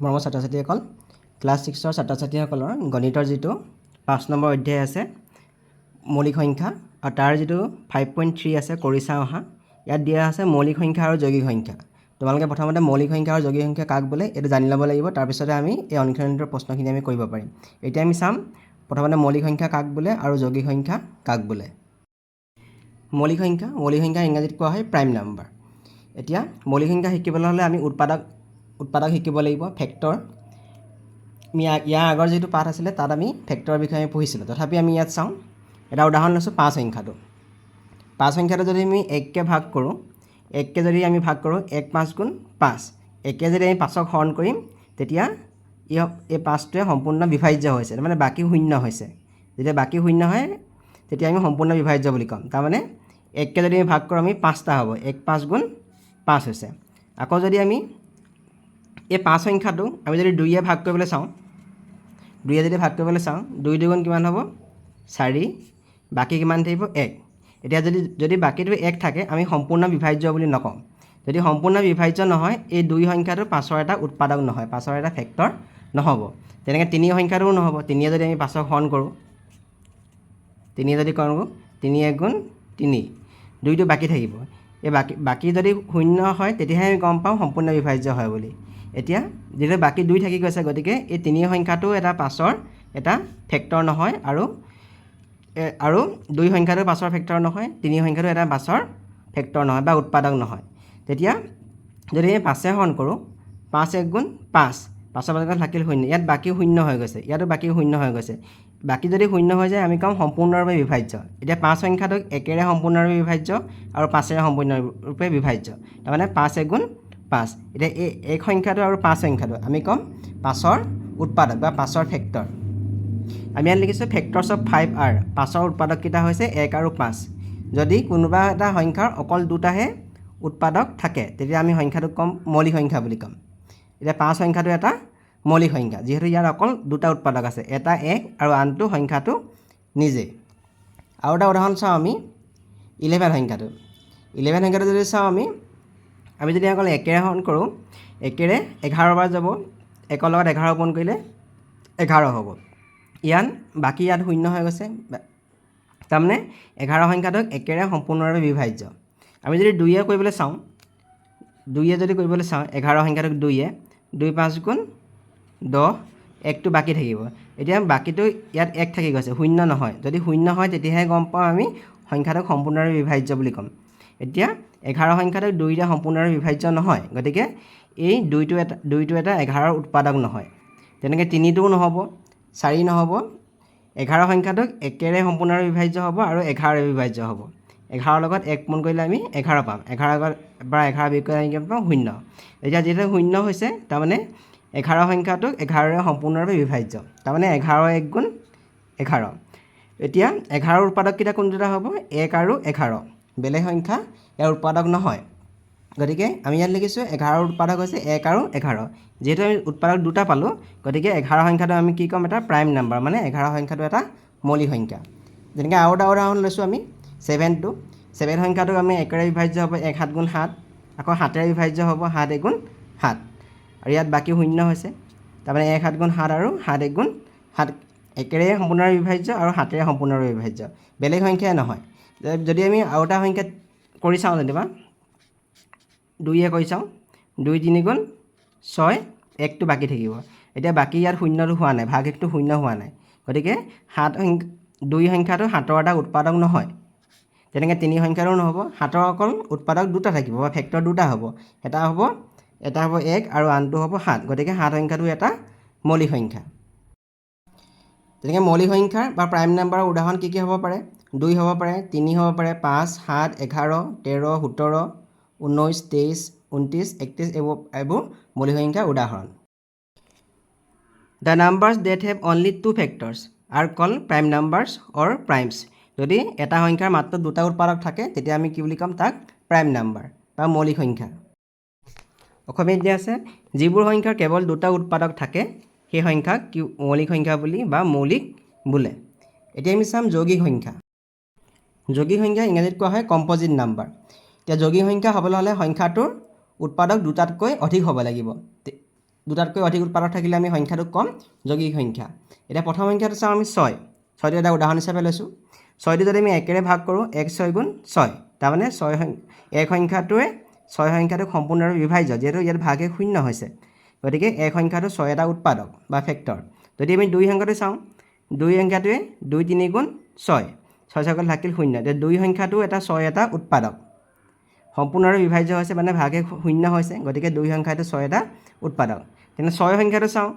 মৰমৰ ছাত্ৰ ছাত্ৰীসকল ক্লাছ ছিক্সৰ ছাত্ৰ ছাত্ৰীসকলৰ গণিতৰ যিটো পাঁচ নম্বৰ অধ্যায় আছে মৌলিক সংখ্যা আৰু তাৰ যিটো ফাইভ পইণ্ট থ্ৰী আছে কৰি চাওঁ অহা ইয়াত দিয়া আছে মৌলিক সংখ্যা আৰু যৌগিক সংখ্যা। তোমালোকে প্ৰথমতে মৌলিক সংখ্যা আৰু যৌগিক সংখ্যা কাক বোলে এইটো জানি ল'ব লাগিব তাৰপিছতে আমি এই অনুশীলনীটোৰ প্ৰশ্নখিনি আমি কৰিব পাৰিম। এতিয়া আমি চাম প্ৰথমতে মৌলিক সংখ্যা কাক বোলে আৰু যৌগিক সংখ্যা কাক বোলে। মৌলিক সংখ্যা মৌলিক সংখ্যা ইংৰাজীত কোৱা হয় প্ৰাইম নাম্বাৰ এতিয়া মৌলিক সংখ্যা শিকিবলৈ হ'লে আমি উৎপাদক উৎপাদক শিকিব লাগিব ফেক্টৰ ইয়াৰ আগৰ যিটো পাঠ আছিলে, তাত আমি ফেক্টৰৰ বিষয়ে আমি পঢ়িছিলোঁ। তথাপি আমি ইয়াত চাওঁ, এটা উদাহৰণ লৈছোঁ পাঁচ সংখ্যাটো। পাঁচ সংখ্যাটো যদি আমি এককৈ ভাগ কৰোঁ, এককৈ যদি আমি ভাগ কৰোঁ, এক পাঁচ গুণ পাঁচ। একে যদি আমি পাঁচক হৰণ কৰিম, তেতিয়া ই এই পাঁচটোৱে সম্পূৰ্ণ বিভাজ্য হৈছে তাৰমানে বাকী শূন্য হৈছে। যেতিয়া বাকী শূন্য হয়, তেতিয়া আমি সম্পূৰ্ণ বিভাজ্য বুলি ক'ম। তাৰমানে এককৈ যদি আমি ভাগ কৰোঁ, আমি পাঁচটা হ'ব, এক পাঁচ গুণ পাঁচ হৈছে। আকৌ যদি আমি এই পাঁচ সংখ্যাটো আমি যদি দুইয়ে ভাগ কৰিবলৈ চাওঁ দুইয়ে যদি ভাগ কৰিবলৈ চাওঁ দুই দুগুণ কিমান হ'ব? চাৰি। বাকী কিমান থাকিব? এক। এতিয়া যদি যদি বাকীটো এক থাকে আমি সম্পূৰ্ণ বিভাজ্য বুলি নকওঁ। যদি সম্পূৰ্ণ বিভাজ্য নহয় এই দুই সংখ্যাটো পাছৰ এটা উৎপাদক নহয় পাছৰ এটা ফেক্টৰ নহ'ব। তেনেকৈ তিনি সংখ্যাটোও নহ'ব। তিনিয়ে যদি আমি পাছক হৰণ কৰোঁ তিনিয়ে যদি কৰোঁ তিনি এক গুণ তিনি। দুইটো বাকী থাকিব। এই বাকী বাকী যদি শূন্য হয় তেতিয়াহে আমি গম পাওঁ সম্পূৰ্ণ বিভাজ্য হয় বুলি। এতিয়া যিহেতু বাকী দুই থাকি গৈছে গতিকে এই তিনি সংখ্যাটো এটা পাছৰ এটা ফেক্টৰ নহয় আৰু আৰু দুই সংখ্যাটো পাছৰ ফেক্টৰ নহয় তিনি সংখ্যাটো এটা পাছৰ ফেক্টৰ নহয় বা উৎপাদক নহয়। তেতিয়া যদি আমি পাঁচে হৰণ কৰোঁ পাঁচ এক গুণ পাঁচ পাঁচৰ পাছত থাকিল শূন্য ইয়াত বাকী শূন্য হৈ গৈছে ইয়াতো বাকী শূন্য হৈ গৈছে। বাকী যদি শূন্য হৈ যায় আমি ক'ম সম্পূৰ্ণৰূপে বিভাজ্য। এতিয়া পাঁচ সংখ্যাটোক একেৰে সম্পূৰ্ণৰূপে বিভাজ্য আৰু পাঁচেৰে সম্পূৰ্ণৰূপে বিভাজ্য। তাৰমানে পাঁচ এগুণ পাঁচ। এতিয়া এই এক সংখ্যাটো আৰু পাঁচ সংখ্যাটো, আমি ক'ম পাঁচৰ উৎপাদক বা পাঁচৰ ফেক্টৰ। আমি ইয়াত লিখিছোঁ ফেক্টৰ্ছ অফ ফাইভ আৰ, পাঁচৰ উৎপাদককেইটা হৈছে এক আৰু পাঁচ। যদি কোনোবা এটা সংখ্যাৰ অকল দুটাহে উৎপাদক থাকে, তেতিয়া আমি সংখ্যাটোক ক'ম মৌলিক সংখ্যা বুলি ক'ম। এতিয়া পাঁচ সংখ্যাটো এটা মৌলিক সংখ্যা, যিহেতু ইয়াৰ অকল দুটা উৎপাদক আছে, এটা এক আৰু আনটো সংখ্যাটো নিজে। আৰু এটা উদাহৰণ চাওঁ আমি, ইলেভেন সংখ্যাটো। ইলেভেন সংখ্যাটো যদি চাওঁ আমি আমি যদি অকল একেৰে হৰণ কৰোঁ একেৰে এঘাৰ বাৰ যাব একৰ লগত এঘাৰ পূৰণ কৰিলে এঘাৰ হ'ব। ইয়াত বাকী ইয়াত শূন্য হৈ গৈছে। তাৰমানে এঘাৰ সংখ্যাটোক একেৰে সম্পূৰ্ণভাৱে বিভাজ্য। আমি যদি দুইয়ে কৰিবলৈ চাওঁ দুইয়ে যদি কৰিবলৈ চাওঁ এঘাৰ সংখ্যাটোক দুইয়ে দুই পাঁচ গুণ দহ একটো বাকী থাকিব। এতিয়া বাকীটো ইয়াত এক থাকি গৈছে শূন্য নহয়। যদি শূন্য হয় তেতিয়াহে গম পাওঁ আমি সংখ্যাটোক সম্পূৰ্ণভাৱে বিভাজ্য বুলি ক'ম। এতিয়া এঘাৰ সংখ্যাটোক দুইৰে সম্পূৰ্ণভাৱে বিভাজ্য নহয় গতিকে এই দুইটো এটা দুইটো এটা এঘাৰৰ উৎপাদক নহয়। তেনেকৈ তিনিটোও নহ'ব চাৰি নহ'ব এঘাৰ সংখ্যাটোক একেৰে সম্পূৰ্ণভাৱে বিভাজ্য হ'ব আৰু এঘাৰৰে বিভাজ্য হ'ব। এঘাৰৰ লগত এক পোন কৰিলে আমি এঘাৰ পাম। এঘাৰ পৰা এঘাৰ বিয়োগ কৰিলে আমি কিমান পাম? শূন্য। এতিয়া যিহেতু শূন্য হৈছে তাৰমানে এঘাৰ সংখ্যাটোক এঘাৰৰে সম্পূৰ্ণভাৱে বিভাজ্য। তাৰমানে এঘাৰ এক গুণ এঘাৰ। এতিয়া এঘাৰৰ উৎপাদককেইটা কোন দুটা হ'ব? এক আৰু এঘাৰ। বেলেগ সংখ্যা ইয়াৰ উৎপাদক নহয়। গতিকে আমি ইয়াত লিখিছোঁ এঘাৰৰ উৎপাদক হৈছে এক আৰু এঘাৰ। যিহেতু আমি উৎপাদক দুটা পালোঁ গতিকে এঘাৰ সংখ্যাটো আমি কি ক'ম এটা প্ৰাইম নাম্বাৰ মানে এঘাৰ সংখ্যাটো এটা মৌলিক সংখ্যা। যেনেকৈ আৰু এটা উদাহৰণ লৈছোঁ আমি ছেভেনটো ছেভেন সংখ্যাটোক আমি একেৰে বিভাজ্য হ'ব এক সাত গুণ সাত আকৌ সাতেৰে বিভাজ্য হ'ব সাত এগুণ সাত। আৰু ইয়াত বাকী শূন্য হৈছে তাৰমানে এক সাত গুণ সাত আৰু সাত এক গুণ সাত। একেৰে সম্পূৰ্ণভাৱে বিভাজ্য আৰু সাতেৰে সম্পূৰ্ণভাৱে বিভাজ্য। বেলেগ সংখ্যাই নহয়। যদি আমি আৰু এটা সংখ্যা কৰি চাওঁ যেনিবা। দুইয়ে কৰি চাওঁ। দুই তিনি গুণ ছয় একটো বাকী থাকিব। এতিয়া বাকী ইয়াত শূন্যটো হোৱা নাই ভাগ একটো শূন্য হোৱা নাই। গতিকে সাত সংখ্যা দুই সংখ্যাটো সাতৰ এটা উৎপাদক নহয়। তেনেকৈ তিনি সংখ্যাৰো নহ'ব। সাতৰ অকল উৎপাদক দুটা থাকিব বা ফেক্টৰ দুটা হ'ব। এটা হ'ব এটা হ'ব এক আৰু আনটো হ'ব সাত। গতিকে সাত সংখ্যাটো এটা মৌলিক সংখ্যা। তেনেকৈ মৌলিক সংখ্যাৰ বা প্ৰাইম নাম্বাৰৰ উদাহৰণ কি কি হ'ব পাৰে? দুই হ'ব পাৰে, তিনি হ'ব পাৰে, পাঁচ, সাত, এঘাৰ, তেৰ, সোতৰ, ঊনৈছ, তেইছ, ঊনত্ৰিছ, একত্ৰিছ এইবোৰ এইবোৰ মৌলিক সংখ্যাৰ উদাহৰণ। The numbers that have only two factors are call prime numbers or primes যদি এটা সংখ্যাৰ মাত্ৰ দুটা উৎপাদক থাকে, তেতিয়া আমি কি বুলি ক'ম তাক? প্ৰাইম নাম্বাৰ বা মৌলিক সংখ্যা অসমীয়াত দিয়া আছে, যিবোৰ সংখ্যাৰ কেৱল দুটা উৎপাদক থাকে, সেই সংখ্যাক কি মৌলিক সংখ্যা বুলি বা মৌলিক বোলে। এতিয়া আমি চাম যৌগিক সংখ্যা। যৌগিক সংখ্যা ইংৰাজীত কোৱা হয় কম্পজিট নাম্বাৰ এতিয়া যৌগিক সংখ্যা হ'বলৈ হ'লে সংখ্যাটোৰ উৎপাদক দুটাতকৈ অধিক হ'ব লাগিব। দুটাতকৈ অধিক উৎপাদক থাকিলে আমি সংখ্যাটো ক'ম যৌগিক সংখ্যা। এতিয়া প্ৰথম সংখ্যাটো চাওঁ আমি ছয়। ছয়টো এটা উদাহৰণ হিচাপে লৈছোঁ। ছয়টো যদি আমি একেৰে ভাগ কৰোঁ এক ছয় গুণ ছয়। তাৰমানে ছয় এক সংখ্যাটোৱে ছয় সংখ্যাটোক সম্পূৰ্ণৰূপে বিভাজ্য যিহেতু ইয়াত ভাগে শূন্য হৈছে। গতিকে এক সংখ্যাটো ছয় এটা উৎপাদক বা ফেক্টৰ। যদি আমি দুই সংখ্যাটো চাওঁ দুই সংখ্যাটোৱে দুই তিনি গুণ ছয়। ছয় ছয়কত থাকিল শূন্য। এতিয়া দুই সংখ্যাটো এটা ছয় এটা উৎপাদক। সম্পূৰ্ণৰূপে বিভাজ্য হৈছে মানে ভাগে শূন্য হৈছে, গতিকে দুই সংখ্যাটো ছয় এটা উৎপাদক। তেনে ছয় সংখ্যাটো চাওঁ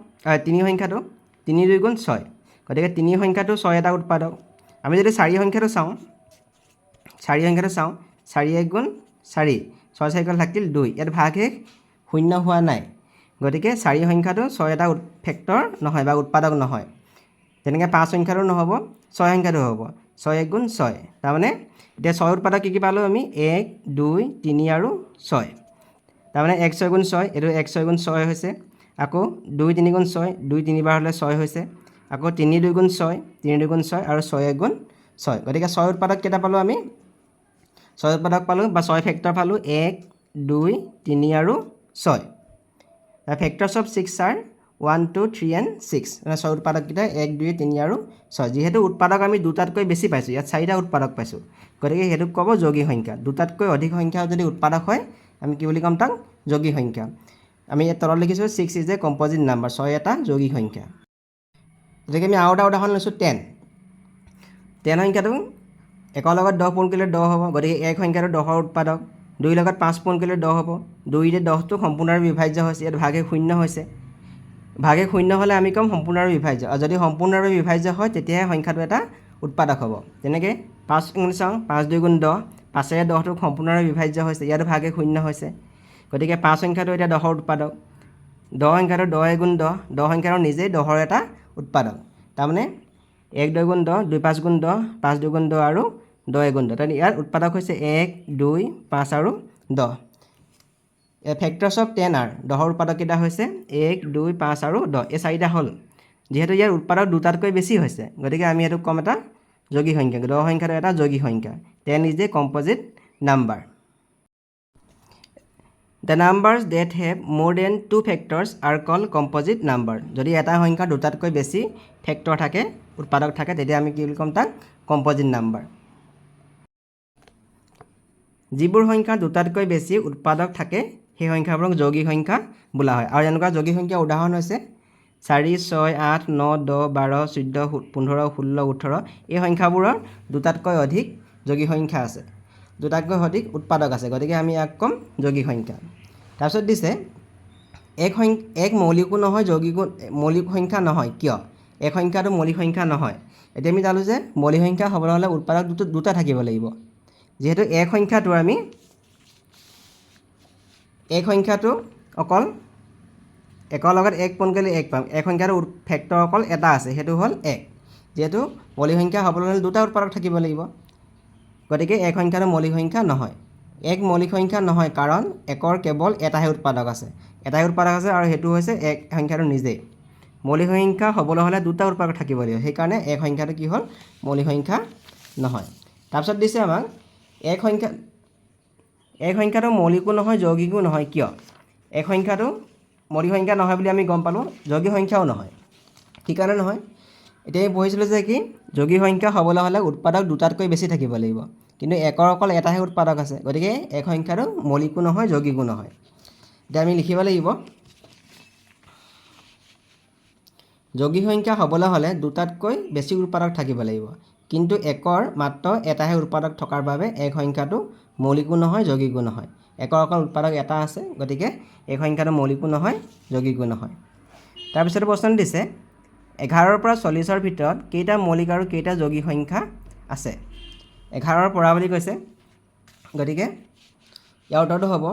তিনি সংখ্যাটো, তিনি দুই গুণ ছয়, গতিকে তিনি সংখ্যাটো ছয় এটা উৎপাদক। আমি যদি চাৰি সংখ্যাটো চাওঁ, চাৰি সংখ্যাটো চাওঁ, চাৰি এক গুণ চাৰি, ছয় চাৰিকল থাকিল দুই, ইয়াত ভাগশেষ শূন্য হোৱা নাই, গতিকে চাৰি সংখ্যাটো ছয় এটা ফেক্টৰ নহয় বা উৎপাদক নহয়। তেনেকৈ পাঁচ সংখ্যাটো নহ'ব ছয় সংখ্যাটো হ'ব। ছয় এক গুণ ছয় তাৰমানে এতিয়া ছয় উৎপাদক কি কি পালোঁ আমি? এক দুই তিনি আৰু ছয়। তাৰমানে এক ছয় গুণ ছয় এইটো এক ছয় গুণ ছয় হৈছে। আকৌ দুই তিনি গুণ ছয় দুই তিনিবাৰ হ'লে ছয় হৈছে। আকৌ তিনি দুই গুণ ছয় তিনি দুই গুণ ছয় আৰু ছয় এক গুণ ছয়। গতিকে ছয় উৎপাদক কেইটা পালোঁ আমি? ছয় উৎপাদক পালোঁ বা ছয় ফেক্টৰ পালোঁ এক দুই তিনি আৰু ছয়। Factors of six are one, two, three and six. মানে ছয় উৎপাদককেইটা এক, দুই, তিনি আৰু ছয়। যিহেতু উৎপাদক আমি দুটাতকৈ বেছি পাইছোঁ, ইয়াত চাৰিটা উৎপাদক পাইছোঁ। গতিকে সেইটোক ক'ব যৌগিক সংখ্যা। দুটাতকৈ অধিক সংখ্যা যদি উৎপাদক হয়, আমি কি বুলি ক'ম তাক? যৌগিক সংখ্যা। আমি ইয়াত তলত লিখিছোঁ, six is a composite number, ছয় এটা যৌগিক সংখ্যা। গতিকে আমি আৰু এটা উদাহৰণ লৈছোঁ, টেন। টেন সংখ্যাটো একৰ লগত দহ পূৰণ কৰিলে দহ হ'ব, গতিকে এক সংখ্যাটো দহৰ উৎপাদক। দুইৰ লগত পাঁচ পূৰণ কৰিলে দহ হ'ব। দুইৰে দহটো সম্পূৰ্ণভাৱে বিভাজ্য হৈছে, ইয়াত ভাগে শূন্য হৈছে। ভাগে শূন্য হ'লে আমি ক'ম সম্পূৰ্ণভাৱে বিভাজ্য। আৰু যদি সম্পূৰ্ণভাৱে বিভাজ্য হয় তেতিয়াহে সংখ্যাটো এটা উৎপাদক হ'ব। যেনেকৈ পাঁচ গুণ চাওঁ পাঁচ দুই গুণ দহ পাঁচেৰে দহটো সম্পূৰ্ণভাৱে বিভাজ্য হৈছে ইয়াতো ভাগে শূন্য হৈছে। গতিকে পাঁচ সংখ্যাটো এতিয়া দহৰ উৎপাদক। দহ সংখ্যাটো দহ এগুণ দহ দহ সংখ্যাটো নিজেই দহৰ এটা উৎপাদক। তাৰমানে এক দুই গুণ দহ দুই পাঁচ গুণ দহ পাঁচ দুগুণ দহ আৰু দহ এগুণ দহ। তাৰমানে ইয়াৰ উৎপাদক হৈছে এক দুই পাঁচ আৰু দহ। ফেক্টৰ্ছ অফ টেন আৰ দহৰ উৎপাদক কেইটা হৈছে? এক দুই পাঁচ আৰু দহ। এই চাৰিটা হ'ল। যিহেতু ইয়াৰ উৎপাদক দুটাতকৈ বেছি হৈছে গতিকে আমি এইটোক ক'ম এটা যৌগিক সংখ্যা দহ সংখ্যাটো এটা যৌগিক সংখ্যা। Ten is a composite number. The numbers that have more than two factors are call composite number. যদি এটা সংখ্যা দুটাতকৈ বেছি ফেক্টৰ থাকে উৎপাদক থাকে তেতিয়া আমি কি বুলি ক'ম তাক? Composite number. যিবোৰ সংখ্যা দুটাতকৈ বেছি উৎপাদক থাকে সেই সংখ্যাবোৰক যৌগিক সংখ্যা বোলা হয়। আৰু এনেকুৱা যৌগিক সংখ্যাৰ উদাহৰণ হৈছে চাৰি, ছয়, আঠ, ন, দহ, বাৰ, চৈধ্য পোন্ধৰ, ষোল্ল, ওঠৰ। এই সংখ্যাবোৰৰ দুটাতকৈ অধিক যৌগিক সংখ্যা আছে। দুটাতকৈ অধিক উৎপাদক আছে। গতিকে আমি ইয়াক ক'ম যৌগিক সংখ্যা। তাৰপিছত দিছে, এক সংখ্যা এক মৌলিকো নহয়, যৌগিকো, মৌলিক সংখ্যা নহয়। কিয়? এক সংখ্যাটো মৌলিক সংখ্যা নহয়। এতিয়া আমি জানো যে মৌলিক সংখ্যা হ'বলৈ হ'লে উৎপাদক দুটা দুটা থাকিব লাগিব। যিহেতু এক সংখ্যাটোৰ আমি এক সংখ্যাটো অকল একৰ লগত এক পোন কৰিলে এক পাম। এক সংখ্যাটো ফেক্টৰ অকল এটা আছে, সেইটো হ'ল এক। যিহেতু মৌলিক সংখ্যা হ'বলৈ হ'লে দুটা উৎপাদক থাকিব লাগিব। গতিকে এক সংখ্যাটো মৌলিক সংখ্যা নহয়। এক মৌলিক সংখ্যা নহয় কাৰণ একৰ কেৱল এটাহে উৎপাদক আছে। এটাই উৎপাদক আছে আৰু সেইটো হৈছে এক সংখ্যাটো নিজেই। মৌলিক সংখ্যা হ'বলৈ হ'লে দুটা উৎপাদক থাকিব লাগিব। সেইকাৰণে এক সংখ্যাটো কি হ'ল? মৌলিক সংখ্যা নহয়। তাৰপিছত দিছে আমাক এক সংখ্যা এক সংখ্যাটো মৌলিকো নহয়, যৌগিকো নহয়, কিয়? এক সংখ্যাটো মৌলিক সংখ্যা নহয় বুলি আমি গম পালোঁ যৌগিক সংখ্যাও নহয়। কি কাৰণে নহয়? এতিয়া আমি পঢ়িছিলোঁ যে কি যৌগিক সংখ্যা হ'বলৈ হ'লে উৎপাদক দুটাতকৈ বেছি থাকিব লাগিব। কিন্তু একৰ অকল এটাহে উৎপাদক আছে, গতিকে এক সংখ্যাটো মৌলিকো নহয়, যৌগিকো নহয়। এতিয়া আমি লিখিব লাগিব যৌগিক সংখ্যা হ'বলৈ হ'লে দুটাতকৈ বেছি উৎপাদক থাকিব লাগিব। কিন্তু একৰ মাত্ৰ এটাহে উৎপাদক থকাৰ বাবে এক সংখ্যাটো মৌলিকো নহয় যৌগিকো নহয়। একৰ অকল উৎপাদক এটা আছে গতিকে এই সংখ্যাটো মৌলিকো নহয় যৌগিকো নহয়। তাৰপিছতে প্ৰশ্ন দিছে এঘাৰৰ পৰা চল্লিছৰ ভিতৰত কেইটা মৌলিক আৰু কেইটা যৌগিক সংখ্যা আছে? এঘাৰৰ পৰা বুলি কৈছে গতিকে ইয়াৰ উত্তৰটো হ'ব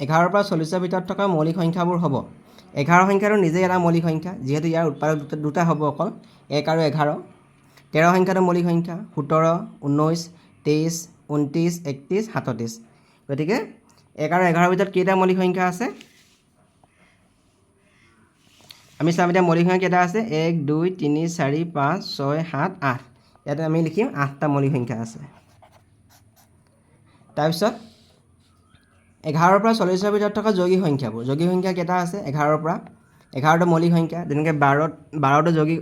এঘাৰৰ পৰা চল্লিছৰ ভিতৰত থকা মৌলিক সংখ্যাবোৰ হ'ব। এঘাৰ সংখ্যাটো নিজেই এটা মৌলিক সংখ্যা যিহেতু ইয়াৰ উৎপাদক দুটা দুটা হ'ব অকল এক আৰু এঘাৰ। তেৰ সংখ্যাটো মৌলিক সংখ্যা সোতৰ ঊনৈছ তেইছ ঊনত্ৰিছ, একত্ৰিছ, সাতত্ৰিছ। গতিকে এক আৰু এঘাৰৰ ভিতৰত কেইটা মৌলিক সংখ্যা আছে? আমি চাম এতিয়া মৌলিক সংখ্যা কেইটা আছে? এক, দুই, তিনি, চাৰি, পাঁচ, ছয়, সাত, আঠ। ইয়াতে আমি লিখিম আঠটা মৌলিক সংখ্যা আছে। তাৰপিছত এঘাৰৰ পৰা চল্লিছৰ ভিতৰত থকা যৌগিক সংখ্যাবোৰ। যৌগিক সংখ্যা কেইটা আছে? এঘাৰৰ পৰা। এঘাৰটা মৌলিক সংখ্যা, যেনেকৈ বাৰত, বাৰটো যৌগিক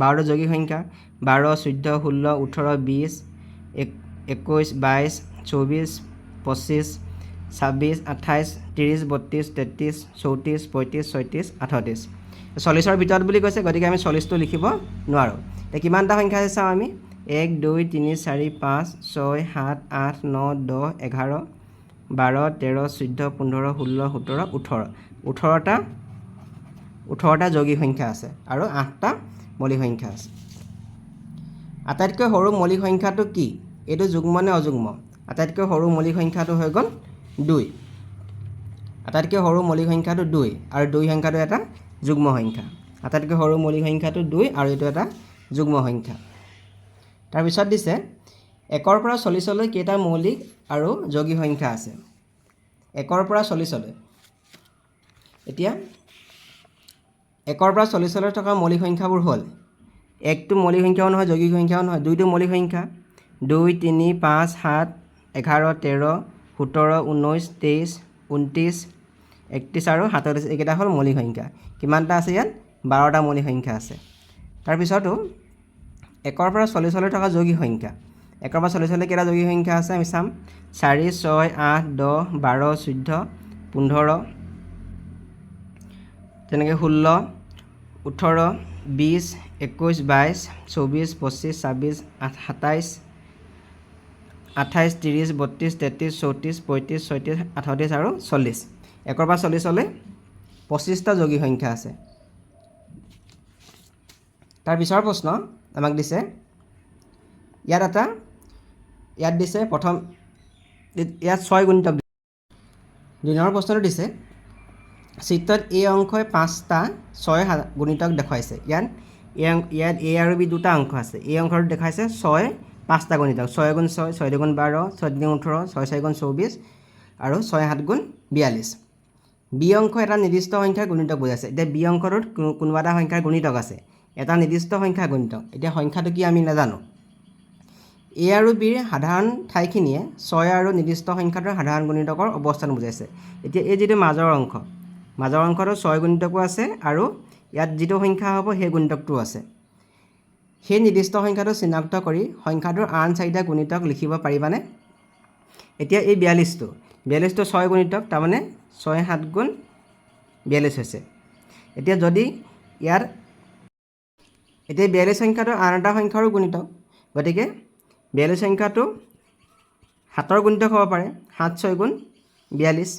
বাৰটো যৌগিক সংখ্যা, বাৰ, চৈধ্য, ষোল্ল, ওঠৰ, বিছ, এক একৈছ বাইছ চৌবিছ পঁচিছ ছাব্বিছ আঠাইছ ত্ৰিছ বত্ৰিছ তেত্ৰিছ চৌত্ৰিছ পঁয়ত্ৰিছ ছয়ত্ৰিছ আঠত্ৰিছ। চল্লিছৰ ভিতৰত বুলি কৈছে গতিকে আমি চল্লিছটো লিখিব নোৱাৰোঁ। এতিয়া কিমানটা সংখ্যা আছে চাওঁ আমি? এক দুই তিনি চাৰি পাঁচ ছয় সাত আঠ ন দহ এঘাৰ বাৰ তেৰ চৈধ্য পোন্ধৰ ষোল্ল সোতৰ ওঠৰ। ওঠৰটা ওঠৰটা যৌগিক সংখ্যা আছে আৰু আঠটা মৌলিক সংখ্যা আছে। আটাইতকৈ সৰু মৌলিক সংখ্যাটো কি? এইটো যুগ্ম নে অযুগ্ম? আটাইতকৈ সৰু মৌলিক সংখ্যাটো হৈ গ'ল দুই। আটাইতকৈ সৰু মৌলিক সংখ্যাটো দুই আৰু দুই সংখ্যাটো এটা যুগ্ম সংখ্যা। আটাইতকৈ সৰু মৌলিক সংখ্যাটো দুই আৰু এইটো এটা যুগ্ম সংখ্যা। তাৰপিছত দিছে একৰ পৰা চল্লিছলৈ কেইটা মৌলিক আৰু যৌগিক সংখ্যা আছে? একৰ পৰা চল্লিছলৈ। এতিয়া একৰ পৰা চল্লিছলৈ থকা মৌলিক সংখ্যাবোৰ হ'ল একটো মৌলিক সংখ্যাও নহয় যৌগিক সংখ্যাও নহয় দুইটো মৌলিক সংখ্যা। দুই তিনি পাঁচ সাত এঘাৰ তেৰ সোতৰ ঊনৈছ তেইছ ঊনত্ৰিছ একত্ৰিছ আৰু সাতত্ৰিছ, এইকেইটা হ'ল মৌলিক সংখ্যা। কিমানটা আছে ইয়াত? বাৰটা মৌলিক সংখ্যা আছে। তাৰপিছতো একৰ পৰা চল্লিছলৈ থকা যৌগিক সংখ্যা। একৰ পৰা চল্লিছলৈ কেইটা যৌগিক সংখ্যা আছে আমি চাম? চাৰি, ছয়, আঠ, দহ, বাৰ, চৈধ্য, পোন্ধৰ, তেনেকৈ ষোল্ল, ওঠৰ, বিছ, একৈছ, বাইছ, চৌবিছ, পঁচিছ, ছাব্বিছ, আঠ, সাতাইছ আঠাইছ ত্ৰিছ বত্ৰিছ তেত্ৰিছ চৌত্ৰিছ পঁয়ত্ৰিছ ছয়ত্ৰিছ আঠত্ৰিছ আৰু চল্লিছ। একৰ পৰা চল্লিছলৈ পঁচিছটা যৌগিক সংখ্যা আছে। তাৰ পিছৰ প্ৰশ্ন আমাক দিছে ইয়াত এটা ইয়াত দিছে প্ৰথম ইয়াত ছয় গুণিতক দুই। নম্বৰ প্ৰশ্নটো দিছে চিত্ৰত এই অংশই পাঁচটা ছয় গুণিতক দেখুৱাইছে। ইয়াত ইয়াত এ আৰু বি দুটা অংশ আছে। এই অংশটোত দেখুৱাইছে ছয় পাঁচটা গুণিতক ছয় গুণ ছয় ছয় দুগুণ বাৰ, ছয় তিনি ওঠৰ, ছয় চাৰি গুণ চৌবিছ আৰু ছয় সাত গুণ বিয়াল্লিছ। বি অংশ এটা নিৰ্দিষ্ট সংখ্যাৰ গুণিতক বুজাইছে। এতিয়া বি অংশটোত কোনো- কোনোবা এটা সংখ্যাৰ গুণিতক আছে। এটা নিৰ্দিষ্ট সংখ্যাৰ গুণিতক। এতিয়া সংখ্যাটো কি আমি নাজানো। এ আৰু বিৰ সাধাৰণ ঠাইখিনিয়ে ছয় আৰু নিৰ্দিষ্ট সংখ্যাটোৰ সাধাৰণ গুণিতকৰ অৱস্থান বুজাইছে। এতিয়া এই যিটো মাজৰ অংশ, মাজৰ অংশটো ছয় গুণিতকো আছে আৰু ইয়াত যিটো সংখ্যা হ'ব সেই গুণিতকটোও আছে। সেই নিৰ্দিষ্ট সংখ্যাটো চিনাক্ত কৰি সংখ্যাটোৰ আন চাৰিটা গুণিতক লিখিব পাৰিবানে? এতিয়া এই বিয়াল্লিছটো বিয়াল্লিছটো ছয় গুণিতক তাৰমানে ছয় সাত গুণ বিয়াল্লিছ হৈছে। এতিয়া যদি ইয়াৰ এতিয়া বিয়াল্লিছ সংখ্যাটো আন এটা সংখ্যাৰো গুণিতক গতিকে বিয়াল্লিছ সংখ্যাটো সাতৰ গুণিতক হ'ব পাৰে সাত ছয় গুণ বিয়াল্লিছ।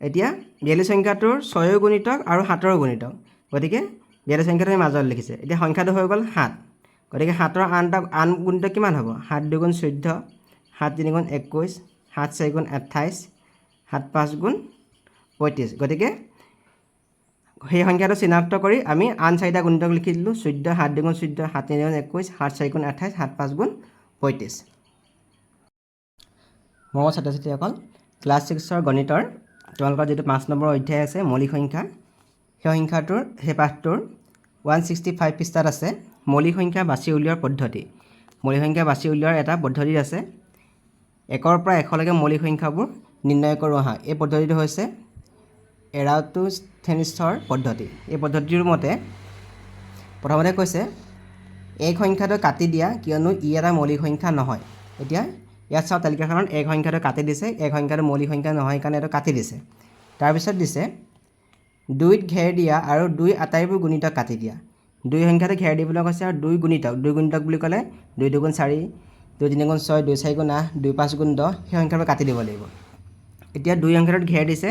এতিয়া বিয়াল্লিছ সংখ্যাটোৰ ছয়ৰ গুণিতক আৰু সাতৰো গুণিতক গতিকে বিয়াল্লিছ সংখ্যাটো মাজত লিখিছে। এতিয়া সংখ্যাটো হৈ গ'ল সাত। গতিকে সাতৰ আনটা, আন গুণিতক কিমান হ'ব? সাত দুগুণ চৈধ্য, সাত তিনি গুণ একৈছ, সাত চাৰি গুণ আঠাইছ, সাত পাঁচ গুণ পঁয়ত্ৰিছ। গতিকে সেই সংখ্যাটো চিনাক্ত কৰি আমি আন চাৰিটা গুণিতক লিখি দিলোঁ। চৈধ্য, সাত দুগুণ চৈধ্য, সাত তিনি গুণ একৈছ, সাত চাৰি গুণ আঠাইছ, সাত পাঁচ গুণ পঁয়ত্ৰিছ। মৰমৰ ছাত্ৰ ছাত্ৰীসকল ক্লাছ ছিক্সৰ গণিতৰ তোমালোকৰ যিটো পাঁচ নম্বৰ অধ্যায় আছে, মৌলিক সংখ্যা সেই সংখ্যাটোৰ সেই পাঠটোৰ ওৱান ছিক্সটি ফাইভ পৃষ্ঠাত আছে মৌলিক সংখ্যা বাছি উলিওৱাৰ পদ্ধতি। মৌলিক সংখ্যা বাছি উলিওৱাৰ এটা পদ্ধতি আছে একৰ পৰা এশলৈকে মৌলিক সংখ্যাবোৰ নিৰ্ণয় কৰোঁ। আহা এই পদ্ধতিটো হৈছে এৰাটোস্থেনিষ্টৰ পদ্ধতি। এই পদ্ধতিটোৰ মতে প্ৰথমতে কৈছে এক সংখ্যাটো কাটি দিয়া কিয়নো ই এটা মৌলিক সংখ্যা নহয়। এতিয়া ইয়াত চাওঁ তালিকাখনত এক সংখ্যাটো কাটি দিছে এক সংখ্যাটো মৌলিক সংখ্যা নহয় কাৰণে এইটো কাটি দিছে। তাৰপিছত দিছে দুইত ঘেৰ দিয়া আৰু দুই আটাইবোৰ গুণিতক কাটি দিয়া। দুই সংখ্যাটো ঘেৰ দিবলৈ কৈছে আৰু দুই গুণিতক দুই গুণিতক বুলি ক'লে দুই দুগুণ চাৰি দুই তিনি গুণ ছয় দুই চাৰি গুণ আঠ দুই পাঁচ গুণ দহ সেই সংখ্যাবোৰ কাটি দিব লাগিব। এতিয়া দুই সংখ্যাটোত ঘেৰ দিছে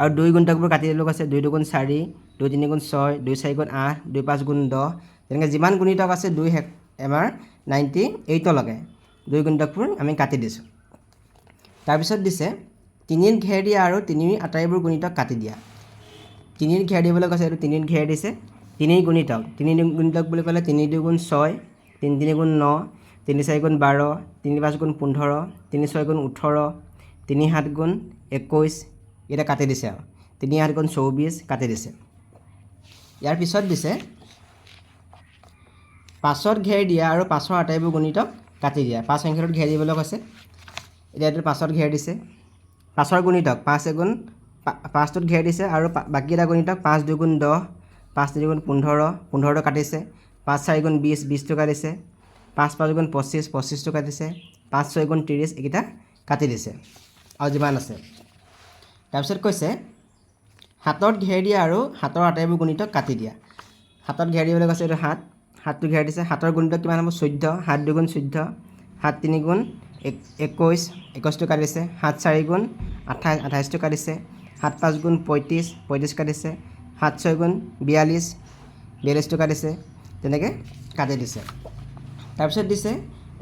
আৰু দুই গুণিতকবোৰ কাটি দিবলৈ কৈছে দুই দুগুণ চাৰি দুই তিনি গুণ ছয় দুই চাৰি গুণ আঠ দুই পাঁচ গুণ দহ তেনেকৈ যিমান গুণিতক আছে দুই শেষ আমাৰ নাইণ্টি এইটলৈকে দুই গুণিতকবোৰ আমি কাটি দিছোঁ। তাৰপিছত দিছে তিনিত ঘেৰ দিয়া আৰু তিনিৰ আটাইবোৰ গুণিতক কাটি দিয়া। তিনিত ঘেৰ দিবলৈ কৈছে, এইটো তিনিত ঘেৰ দিছে। তিনি গুণিতক তিনি গুণিতক বুলি ক'লে তিনি দুগুণ ছয়, তিনি তিনি গুণ ন, তিনি চাৰি গুণ বাৰ, তিনি পাঁচ গুণ পোন্ধৰ, তিনি ছয় গুণ ওঠৰ, তিনি সাত গুণ একৈছ এতিয়া কাটি দিছে আৰু। তিনি আঠ গুণ চৌবিছ কাটি দিছে। ইয়াৰ পিছত দিছে, পাঁচত ঘেৰ দিয়া আৰু পাঁচৰ আটাইবোৰ গুণিতক কাটি দিয়া। পাঁচ সংখ্যাটোত ঘেৰ দিবলৈ কৈছে। এতিয়া এইটো পাঁচত ঘেৰ দিছে। পাঁচৰ গুণিতক পাঁচ এগুণ পাঁচটোত ঘেৰ দিছে আৰু পা- বাকীকেইটা গণিতক পাঁচ দুগুণ দহ, পাঁচ তিনি গুণ পোন্ধৰ, পোন্ধৰটো কাটিছে। পাঁচ চাৰি গুণ বিছ বিছটো কাটিছে পাঁচ পাঁচ গুণ পঁচিছ পঁচিছটো কাটিছে পাঁচ ছয় গুণ ত্ৰিছ, এইকেইটা কাটি দিছে। আৰু যিমান আছে। তাৰপিছত কৈছে, হাতত ঘেৰ দিয়া আৰু হাতৰ আটাইবোৰ গণিতক কাটি দিয়া। হাতত ঘেৰ দিবলৈ কৈছে এইটো হাত হাতটো ঘেৰ দিছে। হাতৰ গুণিতক কিমান হ'ব? চৈধ্য। সাত দুগুণ চৈধ্য। সাত তিনি গুণ এক একৈছ। একৈছটো কাটিছে সাত চাৰি গুণ আঠাইছ আঠাইছটো কাটিছে সাত পাঁচ গুণ পঁয়ত্ৰিছ পঁয়ত্ৰিছ কাটিছে। সাত ছয় গুণ বিয়াল্লিছ, বিয়াল্লিছটো কাটিছে, তেনেকৈ কাটি দিছে। তাৰপিছত দিছে,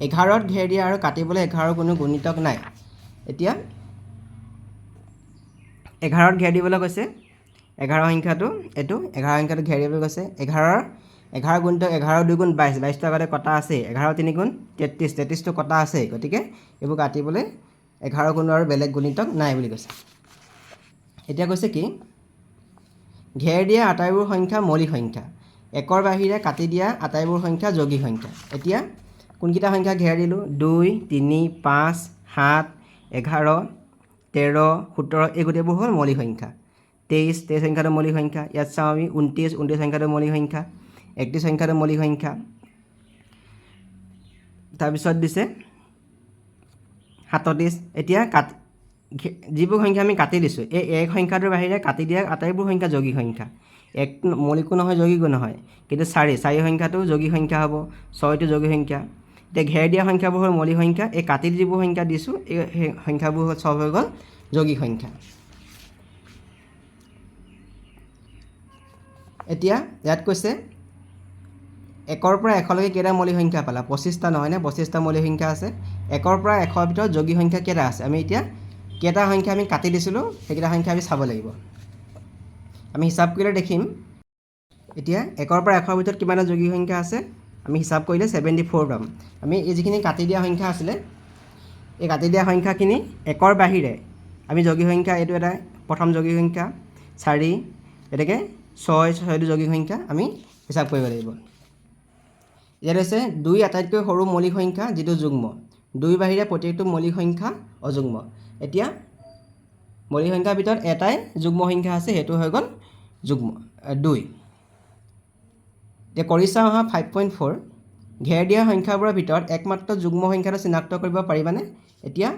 এঘাৰত ঘেৰ দিয়া আৰু কাটিবলৈ এঘাৰৰ কোনো গুণিতক নাই। এতিয়া এঘাৰত ঘেৰ দিবলৈ কৈছে, এঘাৰ সংখ্যাটো এইটো, এঘাৰ সংখ্যাটো ঘেৰ দিবলৈ কৈছে, এঘাৰৰ, এঘাৰ গুণিতক এঘাৰ দুই গুণ বাইছ, বাইছটো আগতে কটা আছেই। এঘাৰ তিনি গুণ তেত্ৰিছ, তেত্ৰিছটো কটা আছেই। গতিকে এইবোৰ কাটিবলৈ এঘাৰ গুণ আৰু বেলেগ গুণিতক নাই বুলি কৈছে। এতিয়া কৈছে কি? ঘেৰ দিয়া আটাইবোৰ সংখ্যা মৌলিক সংখ্যা। একৰ বাহিৰে কাটি দিয়া আটাইবোৰ সংখ্যা যৌগিক সংখ্যা। এতিয়া কোনকেইটা সংখ্যা ঘেৰ দিলোঁ? দুই, তিনি, পাঁচ, সাত, এঘাৰ, তেৰ, সোতৰ, এই গোটেইবোৰ হ'ল মৌলিক সংখ্যা। তেইছ তেইছ সংখ্যাটো মৌলিক সংখ্যা। ইয়াত চাওঁ আমি, ঊনত্ৰিছ ঊনত্ৰিছ সংখ্যাটো মৌলিক সংখ্যা। একত্ৰিছ সংখ্যাটো মৌলিক সংখ্যা। তাৰপিছত দিছে সাতত্ৰিছ। এতিয়া কাট যিবোৰ সংখ্যা আমি কাটি দিছোঁ, এই এক সংখ্যাটোৰ বাহিৰে কাটি দিয়া আটাইবোৰ সংখ্যা যৌগিক সংখ্যা। এক মৌলিকো নহয়, যৌগিকো নহয়। কিন্তু চাৰি চাৰি সংখ্যাটো যৌগিক সংখ্যা হ'ব, ছয়টো যৌগিক সংখ্যা। এতিয়া ঘেৰ দিয়া সংখ্যাবোৰ হ'ল মৌলিক সংখ্যা, এই কাটি যিবোৰ সংখ্যা দিছোঁ, এই সংখ্যাবোৰ হ'ল, চব হৈ গ'ল যৌগিক সংখ্যা। এতিয়া ইয়াত কৈছে, একৰ পৰা এশলৈকে কেইটা মৌলিক সংখ্যা পালা? পঁচিছটা নহয়নে পঁচিছটা মৌলিক সংখ্যা আছে। একৰ পৰা এশৰ ভিতৰত যৌগিক সংখ্যা কেইটা আছে? আমি এতিয়া কেইটা সংখ্যা আমি কাটি দিছিলোঁ, সেইকেইটা সংখ্যা আমি চাব লাগিব। আমি হিচাপ কৰিলে দেখিম। এতিয়া একৰ পৰা এশৰ ভিতৰত কিমানটা যৌগিক সংখ্যা আছে, আমি হিচাপ কৰিলে ছেভেণ্টি ফ'ৰ পাম। আমি এই যিখিনি কাটি দিয়া সংখ্যা আছিলে, এই কাটি দিয়া সংখ্যাখিনি একৰ বাহিৰে আমি যৌগিক সংখ্যা, এইটো এটা প্ৰথম যৌগিক সংখ্যা, চাৰি এনেকৈ ছয়, ছয়টো যৌগিক সংখ্যা আমি হিচাপ কৰিব লাগিব। ইয়াত হৈছে দুই আটাইতকৈ সৰু মৌলিক সংখ্যা, যিটো যুগ্ম। দুই বাহিৰে প্ৰত্যেকটো মৌলিক সংখ্যা অযুগ্ম। এতিয়া মৌলিক সংখ্যাৰ ভিতৰত এটাই যুগ্ম সংখ্যা আছে সেইটো হৈ গ'ল যুগ্ম দুই। এতিয়া কৰি চাওঁ অহা ফাইভ পইণ্ট ফ'ৰ ঘেৰ দিয়া সংখ্যাবোৰৰ ভিতৰত একমাত্ৰ যুগ্ম সংখ্যাটো চিনাক্ত কৰিব পাৰিবানে? এতিয়া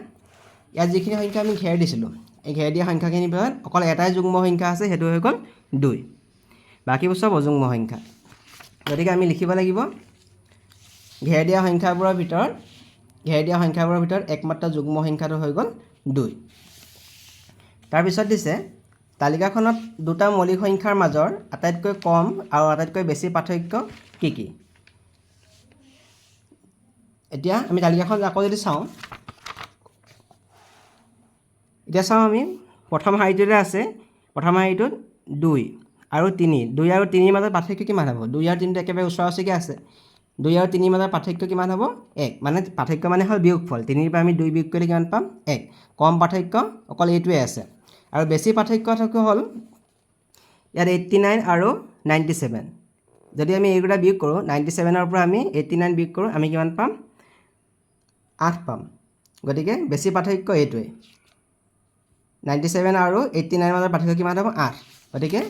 ইয়াত যিখিনি সংখ্যা আমি ঘেৰ দিছিলোঁ এই ঘেৰ দিয়া সংখ্যাখিনিৰ ভিতৰত অকল এটাই যুগ্ম সংখ্যা আছে সেইটো হৈ গ'ল দুই। বাকীবোৰ চব অযুগ্ম সংখ্যা। গতিকে আমি লিখিব লাগিব ঘেৰ দিয়া সংখ্যাবোৰৰ ভিতৰত ঘেৰ দিয়া সংখ্যাবোৰৰ ভিতৰত একমাত্ৰ যুগ্ম সংখ্যাটো হৈ গ'ল দুই। তাৰপিছত দিছে, তালিকাখনত দুটা মৌলিক সংখ্যাৰ মাজৰ আটাইতকৈ কম আৰু আটাইতকৈ বেছি পাৰ্থক্য কি কি? এতিয়া আমি তালিকাখন আকৌ যদি চাওঁ, এতিয়া চাওঁ আমি প্ৰথম শাৰীটোতে আছে, প্ৰথম শাৰীটোত দুই আৰু তিনি। দুই আৰু তিনিৰ মাজত পাৰ্থক্য কিমান হ'ব? দুই আৰু তিনিটো একেবাৰে ওচৰা ওচৰিকৈ আছে। দুই আৰু তিনিৰ মাজত পাৰ্থক্য কিমান হ'ব? এক। মানে পাৰ্থক্য মানে হ'ল বিয়োগফল। তিনিৰ পৰা আমি দুই বিয়োগ কৰিলে কিমান পাম? এক। কম পাৰ্থক্য, অকল এইটোৱে আছে। আৰু বেছি পাৰ্থক্য হ'ল ইয়াত এইট্টি নাইন আৰু নাইণ্টি ছেভেন যদি আমি এইকেইটা বিয়োগ কৰোঁ নাইণ্টি ছেভেনৰ পৰা আমি এইট্টি নাইন বিয়োগ কৰোঁ, আমি কিমান পাম? আঠ পাম। গতিকে বেছি পাৰ্থক্য এইটোৱেই নাইণ্টি ছেভেন আৰু এইট্টি নাইনৰ মাজত পাৰ্থক্য কিমান হ'ব? আঠ। গতিকে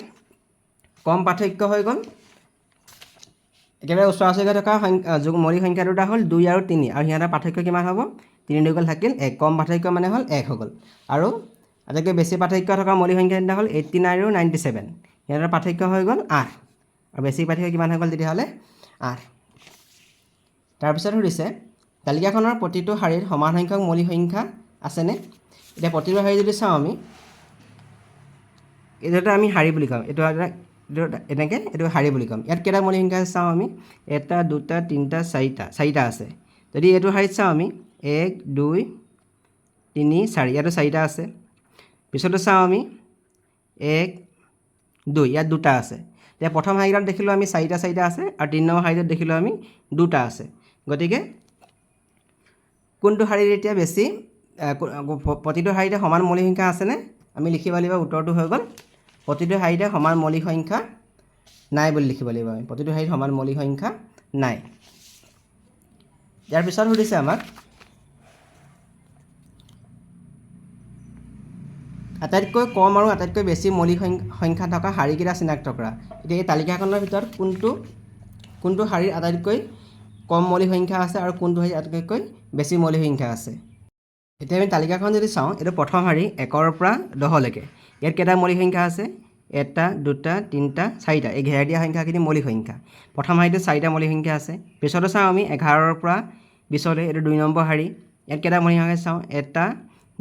কম পাৰ্থক্য হৈ গ'ল। একেবাৰে ওচৰা ওচৰিকৈ থকা যুগ মৌলিক সংখ্যা দুটা হ'ল দুই আৰু তিনি। আৰু সিহঁতৰ পাৰ্থক্য কিমান হ'ব? তিনি দুগুণ থাকিল এক। কম পাৰ্থক্য মানে হ'ল এক হৈ গ'ল। আৰু আটাইতকৈ বেছি পাৰ্থক্য থকা মৌলিক সংখ্যা তিনিটা হ'ল এইট্টি নাইন আৰু নাইণ্টি ছেভেন সিহঁতৰ পাৰ্থক্য হৈ গ'ল আঠ। আৰু বেছি পাৰ্থক্য কিমান হৈ গ'ল তেতিয়াহ'লে? আঠ। তাৰপিছত সুধিছে, তালিকাখনৰ প্ৰতিটো শাৰীত সমান সংখ্যক মৌলিক সংখ্যা আছেনে? এতিয়া প্ৰতিটো শাৰী যদি চাওঁ আমি, এইটো এটা আমি শাৰী বুলি কওঁ। এইটো এটা- এনেকৈ এইটো শাৰী বুলি ক'ম। ইয়াত কেইটা মৌলিক সংখ্যা চাওঁ আমি। এটা, দুটা, তিনিটা, চাৰিটা চাৰিটা আছে। যদি এইটো শাৰীত চাওঁ আমি, এক, দুই, তিনি, চাৰি, ইয়াতো চাৰিটা আছে। পিছতো চাওঁ আমি, এক, দুই, ইয়াত দুটা আছে। এতিয়া প্ৰথম শাৰীটোত দেখিলোঁ আমি চাৰিটা চাৰিটা আছে আৰু তিনি নম্বৰ শাৰীটোত দেখিলোঁ আমি দুটা আছে। গতিকে কোনটো শাৰীত এতিয়া বেছি প্ৰতিটো শাৰীতে সমান মৌলিক সংখ্যা আছেনে? আমি লিখিব লাগিব, উত্তৰটো হৈ গ'ল। প্ৰতিটো শাৰীতে সমান মৌলিক সংখ্যা নাই বুলি লিখিব লাগিব আমি। প্ৰতিটো শাৰীত সমান মৌলিক সংখ্যা নাই। ইয়াৰ পিছত সুধিছে আমাক আটাইতকৈ কম আৰু আটাইতকৈ বেছি মৌলিক সংখ্যা থকা শাৰীকেইটা চিনাক্ত কৰা। এতিয়া এই তালিকাখনৰ ভিতৰত কোনটো কোনটো শাৰীৰ আটাইতকৈ কম মৌলিক সংখ্যা আছে আৰু কোনটো শাৰীৰ আটাইতকৈ বেছি মৌলিক সংখ্যা আছে। এতিয়া আমি তালিকাখন যদি চাওঁ এইটো প্ৰথম শাৰী একৰ পৰা দহলৈকে। ইয়াত কেইটা মৌলিক সংখ্যা আছে? এটা, দুটা, তিনিটা, চাৰিটা। এই ঘেৰাই দিয়া সংখ্যাখিনি মৌলিক সংখ্যা। প্ৰথম শাৰীটোত চাৰিটা মৌলিক সংখ্যা আছে। পিছতো চাওঁ আমি এঘাৰৰ পৰা বিছলৈ, এইটো দুই নম্বৰ শাৰী। ইয়াত কেইটা মৌলিক সংখ্যা চাওঁ? এটা,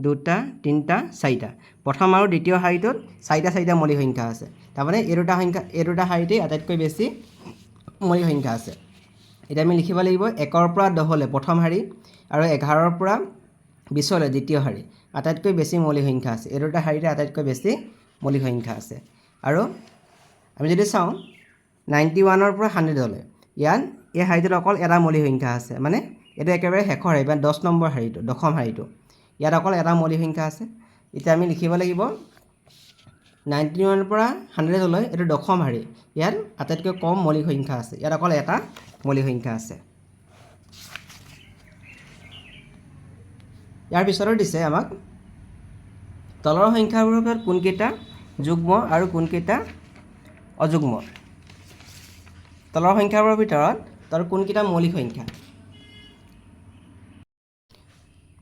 দুটা, তিনিটা, চাৰিটা। প্ৰথম আৰু দ্বিতীয় শাৰীটোত চাৰিটা চাৰিটা মৌলিক সংখ্যা আছে। তাৰমানে এই দুটা সংখ্যা, এই দুটা শাৰীতেই আটাইতকৈ বেছি মৌলিক সংখ্যা আছে। এতিয়া আমি লিখিব লাগিব একৰ পৰা দহলৈ, প্ৰথম শাৰী, আৰু এঘাৰৰ পৰা বিছলৈ, দ্বিতীয় শাৰী। আটাইতকৈ বেছি মৌলিক সংখ্যা আছে। এই দুটা শাৰীতে আটাইতকৈ বেছি মৌলিক সংখ্যা আছে। আৰু আমি যদি চাওঁ নাইণ্টি ওৱানৰ পৰা হাণ্ড্ৰেডলৈ ইয়াত এই শাৰীটোত অকল এটা মৌলিক সংখ্যা আছে। মানে এইটো একেবাৰে শেষৰ শাৰী মানে দহ নম্বৰ শাৰীটো, দশম শাৰীটো। ইয়াত অকল এটা মৌলিক সংখ্যা আছে। এতিয়া আমি লিখিব লাগিব নাইণ্টি ওৱানৰ পৰা হাণ্ড্ৰেডলৈ এইটো দশম শাৰী। ইয়াত আটাইতকৈ কম মৌলিক সংখ্যা আছে। ইয়াত অকল এটা মৌলিক সংখ্যা আছে। ইয়াৰ পিছতো দিছে আমাক। তলৰ সংখ্যাবোৰৰ ভিতৰত কোনকেইটা? যুগ্ম আৰু কোনকেইটা? অযুগ্ম। তলৰ সংখ্যাবোৰৰ ভিতৰত তাৰ কোনকেইটা মৌলিক সংখ্যা?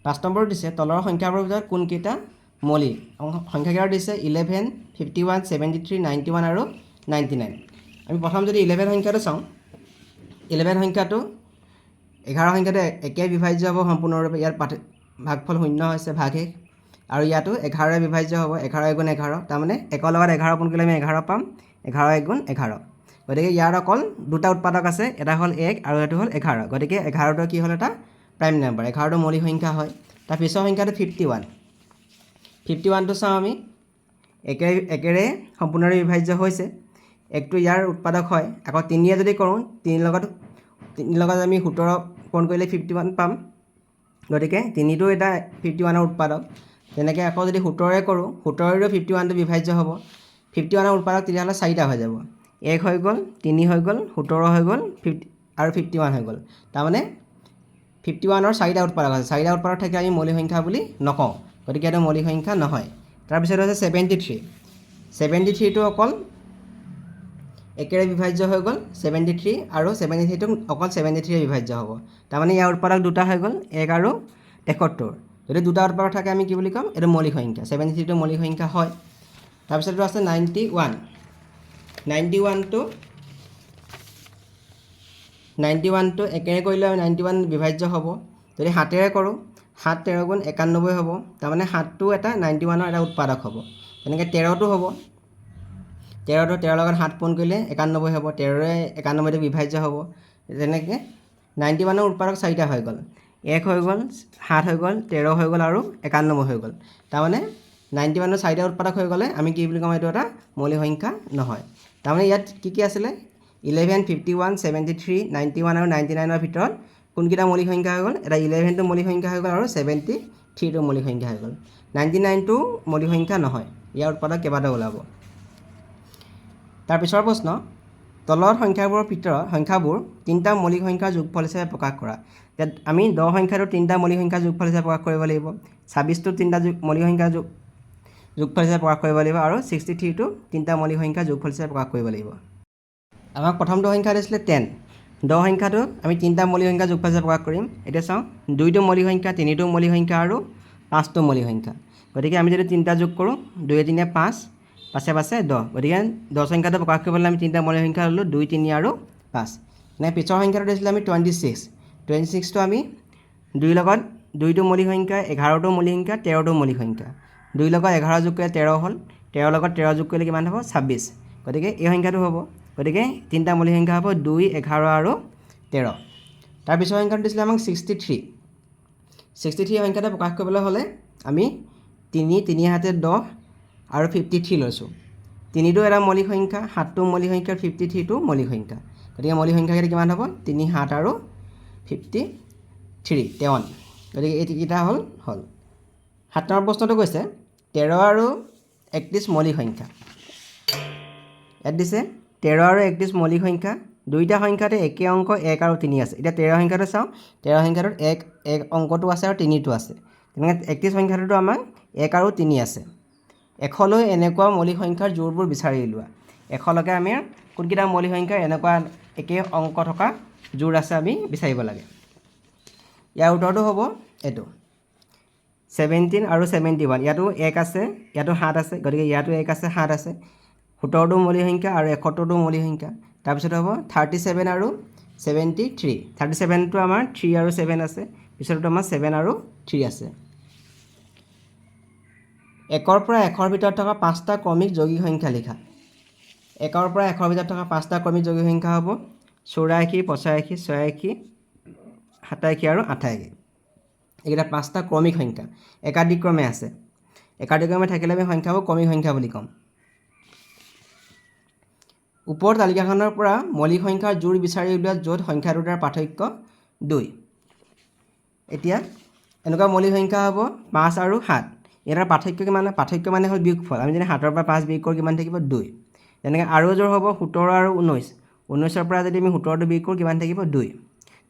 পাঁচ নম্বৰ দিছে, তলৰ সংখ্যাবোৰৰ ভিতৰত কোনকেইটা মৌলিক? সংখ্যাকেইটা দিছে eleven fifty one seventy three ninety one আৰু নাইণ্টি নাইন আমি প্ৰথম যদি ইলেভেন সংখ্যাটো চাওঁ ইলেভেন সংখ্যাটো এঘাৰ সংখ্যাটো একে বিভাজ্য হ'ব সম্পূৰ্ণৰূপে। ইয়াৰ পাঠ ভাগফল শূন্য হৈছে ভাগশেষ আৰু ইয়াতো এঘাৰৰে বিভাজ্য হ'ব এঘাৰ এগুণ এঘাৰ। তাৰমানে একৰ লগত এঘাৰ গুণ কৰিলে আমি এঘাৰ পাম এঘাৰ এগুণ এঘাৰ। গতিকে ইয়াৰ অকল দুটা উৎপাদক আছে এটা হ'ল এক আৰু এইটো হ'ল এঘাৰ। গতিকে এঘাৰটো কি হ'ল এটা? প্ৰাইম নাম্বাৰ এঘাৰটো মৌলিক সংখ্যা হয়। তাৰ পিছৰ সংখ্যাটো ফিফটি ওৱান ফিফটি ওৱানটো চাওঁ আমি। একে একেৰে সম্পূৰ্ণৰূপে বিভাজ্য হৈছে। একটো ইয়াৰ উৎপাদক হয়। আকৌ তিনিয়ে যদি কৰোঁ তিনিৰ লগত তিনিৰ লগত আমি সোতৰ পূৰণ কৰিলে ফিফটি ওৱান পাম। গতিকে তিনিটো এটা ফিফটি ওৱানৰ উৎপাদক। তেনেকৈ আকৌ যদি সোতৰে কৰোঁ সোতৰেও ফিফটি ওৱানটো বিভাজ্য হ'ব। ফিফটি ওৱানৰ উৎপাদক তেতিয়াহ'লে চাৰিটা হৈ যাব। এক হৈ গ'ল, তিনি হৈ গ'ল, সোতৰ হৈ গ'ল ফিফটি আৰু ফিফটি ওৱান হৈ গ'ল। তাৰমানে ফিফটি ওৱানৰ চাৰিটা উৎপাদক আছে। চাৰিটা উৎপাদক থাকিলে আমি মৌলিক সংখ্যা বুলি নকওঁ। গতিকে এইটো মৌলিক সংখ্যা নহয়। তাৰপিছত হৈছে ছেভেণ্টি থ্ৰী ছেভেণ্টি থ্ৰীটো অকল একেৰে বিভাজ্য হৈ গ'ল ছেভেণ্টি থ্ৰী আৰু ছেভেণ্টি থ্ৰীটো অকল ছেভেণ্টি থ্ৰীৰে বিভাজ্য হ'ব। তাৰমানে ইয়াৰ উৎপাদক দুটা হৈ গ'ল, এক আৰু তেসত্তৰ। যদি দুটা উৎপাদক থাকে, আমি কি বুলি ক'ম? এইটো মৌলিক সংখ্যা ছেভেণ্টি থ্ৰীটো মৌলিক সংখ্যা হয়। তাৰপিছত এইটো আছে নাইণ্টি ওৱান নাইণ্টি ওৱানটো নাইণ্টি ওৱানটো একেৰে কৰিলে আমি নাইণ্টি ওৱান বিভাজ্য হ'ব। যদি সাতেৰে কৰোঁ, সাত তেৰ গুণ একান্নব্বৈ হ'ব। তাৰমানে সাতটো এটা নাইণ্টি ওৱানৰ এটা উৎপাদক হ'ব। তেনেকৈ তেৰটো হ'ব। তেৰটো তেৰৰ লগত সাত পূৰণ কৰিলে একান্নব্বৈ হ'ব। তেৰৰে একান্নব্বৈটো বিভাজ্য হ'ব। তেনেকৈ নাইণ্টি ওৱানৰ উৎপাদক চাৰিটা হৈ গ'ল। এক হৈ গ'ল, সাত হৈ গ'ল, তেৰ হৈ গ'ল আৰু একান্নব্বৈ হৈ গ'ল। তাৰমানে নাইণ্টি ওৱানৰ চাৰিটা উৎপাদক হৈ গ'লে আমি কি বুলি ক'ম, এইটো এটা মৌলিক সংখ্যা নহয়। তাৰমানে ইয়াত কি কি আছিলে? Eleven fifty one seventy three ninety one আৰু নাইণ্টি নাইনৰ ভিতৰত কোনকেইটা মৌলিক সংখ্যা হৈ গ'ল? এটা ইলেভেনটো মৌলিক সংখ্যা হৈ গ'ল আৰু ছেভেণ্টি থ্ৰীটো মৌলিক সংখ্যা হৈ গ'ল। নাইণ্টি নাইনটো মৌলিক সংখ্যা নহয়। ইয়াৰ উৎপাদক কেইবাটাও ওলাব। তাৰপিছৰ প্ৰশ্ন তলৰ সংখ্যাবোৰৰ ভিতৰত সংখ্যাবোৰ তিনিটা মৌলিক সংখ্যাৰ যোগফল হিচাপে প্ৰকাশ কৰা। ইয়াত আমি দহ সংখ্যাটো তিনিটা মৌলিক সংখ্যাৰ যোগফল হিচাপে প্ৰকাশ কৰিব লাগিব ছাব্বিছটো তিনিটা যোগ মৌলিক সংখ্যাৰ যোগ যোগফল হিচাপে প্ৰকাশ কৰিব লাগিব আৰু ছিক্সটি থ্ৰীটো তিনিটা মৌলিক সংখ্যাৰ যোগফল হিচাপে প্ৰকাশ কৰিব লাগিব। আমাক প্ৰথমটো সংখ্যা দিছিলে টেন। দহ সংখ্যাটো আমি তিনিটা মৌলিক সংখ্যা যোগফল হিচাপে প্ৰকাশ কৰিম। এতিয়া চাওঁ দুইটো মৌলিক সংখ্যা তিনিটো মৌলিক সংখ্যা আৰু পাঁচটো মৌলিক সংখ্যা। গতিকে আমি যদি তিনিটা যোগ কৰোঁ দুই তিনিয়ে পাঁচ পাঁচে পাঁচে দহ গতিকে দহ সংখ্যাটো প্ৰকাশ কৰিবলৈ আমি তিনিটা মৌলিক সংখ্যা ল'লোঁ, দুই, তিনি আৰু পাঁচ। নে পিছৰ সংখ্যাটো দিছিলোঁ আমি টুৱেণ্টি ছিক্স টুৱেণ্টি ছিক্সটো আমি দুইৰ লগত দুইটো মৌলিক সংখ্যা, এঘাৰটো মৌলিক সংখ্যা, তেৰটো মৌলিক সংখ্যা। দুইৰ লগত এঘাৰ যোগ কৰিলে তেৰ হ'ল, তেৰৰ লগত তেৰ যোগ কৰিলে কিমান হ'ব? ছাব্বিছ। গতিকে এই সংখ্যাটো হ'ব। গতিকে তিনিটা মৌলিক সংখ্যা হ'ব দুই, এঘাৰ আৰু তেৰ। তাৰপিছৰ সংখ্যাটো দিছিলে আমাক ছিক্সটি থ্ৰী ছিক্সটি থ্ৰী সংখ্যাটো প্ৰকাশ কৰিবলৈ হ'লে আমি তিনি তিনি হাতে দহ আৰু ফিফটি থ্ৰী লৈছোঁ। তিনিটো এটা মৌলিক সংখ্যা, সাতটো মৌলিক সংখ্যা ফিফটি থ্ৰীটো মৌলিক সংখ্যা। গতিকে মৌলিক সংখ্যাকেইটা কিমান হ'ব? তিনি, সাত আৰু ফিফটি থ্ৰী তেৱন্ন গতিকে এইকেইটা হ'ল হ'ল। সাত নম্বৰ প্ৰশ্নটো কৈছে, তেৰ আৰু একত্ৰিছ মৌলিক সংখ্যা। ইয়াত দিছে, তেৰ আৰু একত্ৰিছ মৌলিক সংখ্যা, দুইটা সংখ্যাতে একে অঙ্ক এক আৰু তিনি আছে। এতিয়া তেৰ সংখ্যাটো চাওঁ, তেৰ সংখ্যাটোত এক এক অংকটো আছে আৰু তিনিটো আছে। তেনেকৈ একত্ৰিছ সংখ্যাটোতো আমাৰ এক আৰু তিনি আছে। এশলৈ এনেকুৱা মৌলিক সংখ্যাৰ জোৰবোৰ বিচাৰি উলিওৱা। এশলৈকে আমি কোনকেইটা মৌলিক সংখ্যাৰ এনেকুৱা একে অংক থকা জোৰ আছে আমি বিচাৰিব লাগে। ইয়াৰ উত্তৰটো হ'ব এইটো। ছেভেণ্টিন আৰু ছেভেণ্টি ওৱান ইয়াতো এক আছে ইয়াতো সাত আছে গতিকে ইয়াতো এক আছে সাত আছে। সোতৰটো মৌলিক সংখ্যা আৰু এসত্তৰটো মৌলিক সংখ্যা। তাৰপিছত হ'ব থাৰ্টি ছেভেন আৰু ছেভেণ্টি থ্ৰী থাৰ্টি ছেভেনটো আমাৰ থ্ৰী আৰু ছেভেন আছে পিছতো আমাৰ ছেভেন আৰু থ্ৰী আছে। একৰ পৰা এশৰ ভিতৰত থকা পাঁচটা ক্ৰমিক যৌগিক সংখ্যা লিখা। একৰ পৰা এশৰ ভিতৰত থকা পাঁচটা ক্ৰমিক যৌগিক সংখ্যা হ'ব। চৌৰাশী পঁচাশী ছয়াশী সাতাশী আৰু আঠাশী এইকেইটা পাঁচটা ক্ৰমিক সংখ্যা। একাধিক্ৰমে আছে। একাধিক্ৰমে থাকিলে আমি সংখ্যাবোৰ ক্ৰমিক সংখ্যা বুলি ক'ম। ওপৰৰ তালিকাখনৰ পৰা মৌলিক সংখ্যাৰ জোৰ বিচাৰি উলিওৱা য'ত সংখ্যা দুটাৰ পাৰ্থক্য দুই। এতিয়া এনেকুৱা মৌলিক সংখ্যা হ'ব পাঁচ আৰু সাত। ইয়াৰ পাৰ্থক্য কিমান পাৰ্থক্য মানে হ'ল বিয়োগফল। আমি যেনে সাতৰ পৰা পাঁচ বিয়োগ কৰোঁ, কিমান থাকিব? দুই। তেনেকৈ আৰু এযোৰ হ'ব, সোতৰ আৰু ঊনৈছ। ঊনৈছৰ পৰা যদি আমি সোতৰটো বিয়োগ কৰোঁ, কিমান থাকিব? দুই।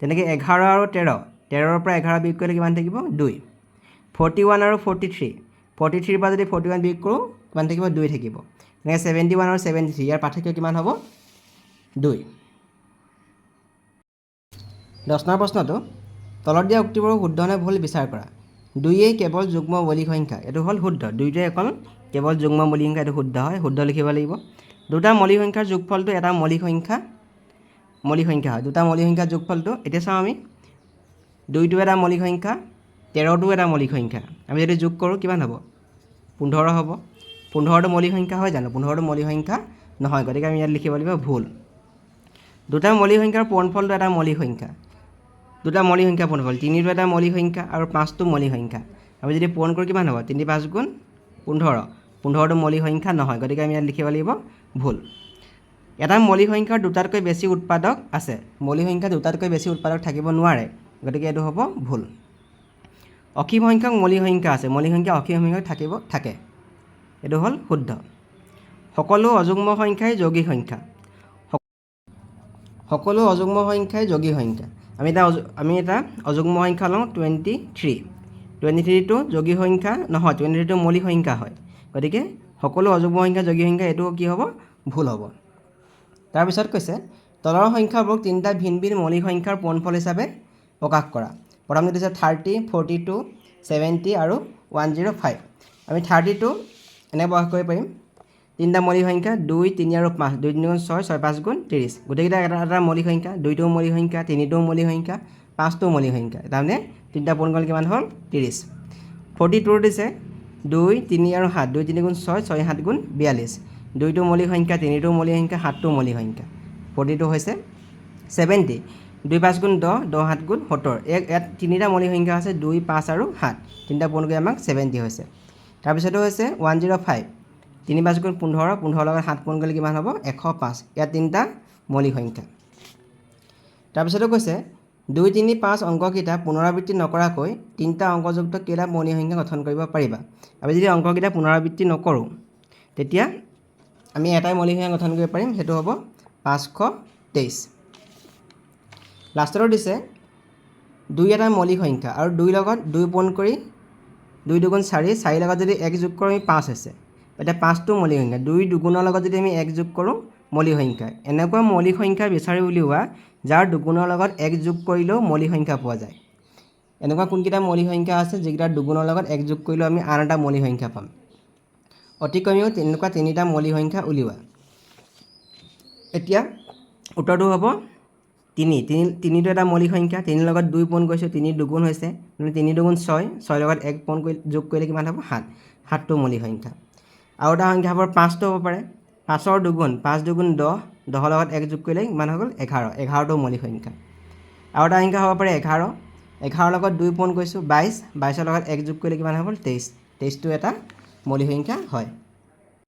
তেনেকৈ এঘাৰ আৰু তেৰ। তেৰৰ পৰা এঘাৰ বিয়োগ কৰিলে কিমান থাকিব? দুই। ফৰ্টি ওৱান আৰু ফৰ্টি থ্ৰী। ফৰ্টি থ্ৰীৰ পৰা যদি ফৰ্টি ওৱান বিয়োগ কৰোঁ, কিমান থাকিব? দুই থাকিব। এনেকৈ ছেভেণ্টি ওৱান আৰু ছেভেণ্টি থ্ৰী। ইয়াৰ পাৰ্থক্য কিমান হ'ব? দুই। দহ নম্বৰ প্ৰশ্নটো। তলত দিয়া উক্তিবোৰ শুদ্ধ নে ভুল বিচাৰ কৰা? দুইয়েই কেৱল যুগ্ম মৌলিক সংখ্যা এইটো হ'ল শুদ্ধ। দুইটোৱে অকল কেৱল যুগ্ম মৌলিক সংখ্যা এইটো শুদ্ধ হয় শুদ্ধ লিখিব লাগিব। দুটা মৌলিক সংখ্যাৰ যোগফলটো এটা মৌলিক সংখ্যা মৌলিক সংখ্যা হয়। দুটা মৌলিক সংখ্যাৰ যোগফলটো এতিয়া চাওঁ আমি। দুইটো এটা মৌলিক সংখ্যা তেৰটো এটা মৌলিক সংখ্যা। আমি যদি যোগ কৰোঁ কিমান হ'ব? পোন্ধৰ হ'ব। পোন্ধৰটো মৌলিক সংখ্যা হয় জানো? পোন্ধৰটো মৌলিক সংখ্যা নহয়। গতিকে আমি ইয়াত লিখিব লাগিব ভুল। দুটা মৌলিক সংখ্যাৰ পূৰণফলটো এটা মৌলিক সংখ্যা। দুটা মৌলিক সংখ্যা পূৰণফল তিনিটো এটা মৌলিক সংখ্যা আৰু পাঁচটো মৌলিক সংখ্যা। আমি যদি পূৰণ কৰোঁ কিমান হ'ব? তিনি পাঁচ গুণ পোন্ধৰ। পোন্ধৰটো মৌলিক সংখ্যা নহয় গতিকে আমি ইয়াত লিখিব লাগিব ভুল। এটা মৌলিক সংখ্যাৰ দুটাতকৈ বেছি উৎপাদক আছে। মৌলিক সংখ্যা দুটাতকৈ বেছি উৎপাদক থাকিব নোৱাৰে গতিকে এইটো হ'ব ভুল। অসীম সংখ্যক মৌলিক সংখ্যা আছে মৌলিক সংখ্যা অসীম সংখ্যক থাকিব থাকে। এইটো হ'ল শুদ্ধ। সকলো অযুগ্ম সংখ্যাই যৌগিক সংখ্যা। সকলো অযুগ্ম সংখ্যাই যৌগিক সংখ্যা। আমি এটা আমি এটা অযুগ্ম সংখ্যা লওঁ টুৱেণ্টি থ্ৰী টুৱেণ্টি থ্ৰীটো যৌগিক সংখ্যা নহয় টুৱেণ্টি থ্ৰীটো মৌলিক সংখ্যা হয়। গতিকে সকলো অযুগ্ম সংখ্যা যৌগিক সংখ্যা, এইটো কি হ'ব? ভুল হ'ব। তাৰপিছত কৈছে, তলৰ সংখ্যাবোৰক তিনিটা ভিন ভিন মৌলিক সংখ্যাৰ পূৰণফল হিচাপে প্ৰকাশ কৰা। প্ৰথমটো দিছে থাৰ্টি ফৰ্টি টু ছেভেণ্টি আৰু ওৱান জিৰ' ফাইভ আমি থাৰ্টিটো এনে প্ৰকাশ কৰিব পাৰিম। তিনিটা মৌলিক সংখ্যা, দুই, তিনি আৰু পাঁচ। দুই, তিনি গুণ ছয় ছয়, পাঁচ গুণ ত্ৰিছ। গোটেইকেইটা এটা এটা মৌলিক সংখ্যা, দুইটোও মৌলিক সংখ্যা, তিনিটোও মৌলিক সংখ্যা, পাঁচটোও মৌলিক সংখ্যা। তাৰমানে তিনিটা পূৰণ কিমান হ'ল? ত্ৰিছ। ফৰ্টি টুৰ দিছে, দুই, তিনি আৰু সাত। দুই, তিনি গুণ ছয় ছয়, সাত গুণ বিয়াল্লিছ। দুইটো মৌলিক সংখ্যা, তিনিটো মৌলিক সংখ্যা, সাতটো মৌলিক সংখ্যা। ফৰ্টিটো হৈছে ছেভেণ্টি। দুই, পাঁচ গুণ দহ দহ, সাত গুণ সত্তৰ। এক, ইয়াত তিনিটা মৌলিক সংখ্যা আছে, দুই, পাঁচ আৰু সাত। তিনিটা পূৰণ আমাক ছেভেণ্টি হৈছে। তাৰপিছতো হৈছে ওৱান জিৰ' ফাইভ। তিনি পাঁচ গুণ পোন্ধৰ পোন্ধৰৰ লগত সাত পূৰণ কৰিলে কিমান হ'ব? এশ পাঁচ। ইয়াত তিনিটা মৌলিক সংখ্যা। তাৰপিছতো কৈছে দুই তিনি পাঁচ অংককেইটা পুনৰাবৃত্তি নকৰাকৈ তিনিটা অংকযুক্ত কেইটা মৌলিক সংখ্যা গঠন কৰিব পাৰিবা। আমি যদি অংককেইটা পুনৰাবৃত্তি নকৰোঁ তেতিয়া আমি এটাই মৌলিক সংখ্যা গঠন কৰিব পাৰিম সেইটো হ'ব পাঁচশ তেইছ। লাষ্টতো দিছে দুই এটা মৌলিক সংখ্যা আৰু দুই লগত দুই পূৰণ কৰি দুই দুগুণ চাৰি চাৰিৰ লগত যদি এক যোগ কৰোঁ আমি পাঁচ হৈছে। এতিয়া পাঁচটো মৌলিক সংখ্যা দুই দুগুণৰ লগত যদি আমি এক যোগ কৰোঁ মৌলিক সংখ্যা এনেকুৱা মৌলিক সংখ্যা বিচাৰি উলিওৱা, যাৰ দুগুণৰ লগত এক যোগ কৰিলেও মৌলিক সংখ্যা পোৱা যায়। এনেকুৱা কোনকেইটা মৌলিক সংখ্যা আছে, যিকেইটা দুগুণৰ লগত এক যোগ কৰিলেও আমি আন এটা মৌলিক সংখ্যা পাম। অতি কমেও তেনেকুৱা তিনিটা মৌলিক সংখ্যা উলিওৱা। এতিয়া উত্তৰটো হ'ব তিনি। তিনি, তিনিটো এটা মৌলিক সংখ্যা তিনিৰ লগত দুই পূৰণ কৰিছোঁ, তিনি দুগুণ হৈছে। তিনি দুগুণ ছয়, ছয়ৰ লগত এক পূৰণ কৰি যোগ কৰিলে কিমান হ'ব? সাত। সাতটো মৌলিক সংখ্যা আৰু এটা সংখ্যা হ'ব পাঁচটো হ'ব পাৰে। পাঁচৰ দুগুণ পাঁচ দুগুণ দহ দহৰ লগত এক যোগ কৰিলে কিমান হৈ গ'ল এঘাৰ। এঘাৰটো মৌলিক সংখ্যা। আৰু এটা সংখ্যা হ'ব পাৰে এঘাৰ। এঘাৰৰ লগত দুই পূৰণ কৰিছোঁ বাইছ। বাইছৰ লগত এক যোগ কৰিলে কিমান হৈ গ'ল তেইছ। তেইছটো এটা মৌলিক সংখ্যা হয়।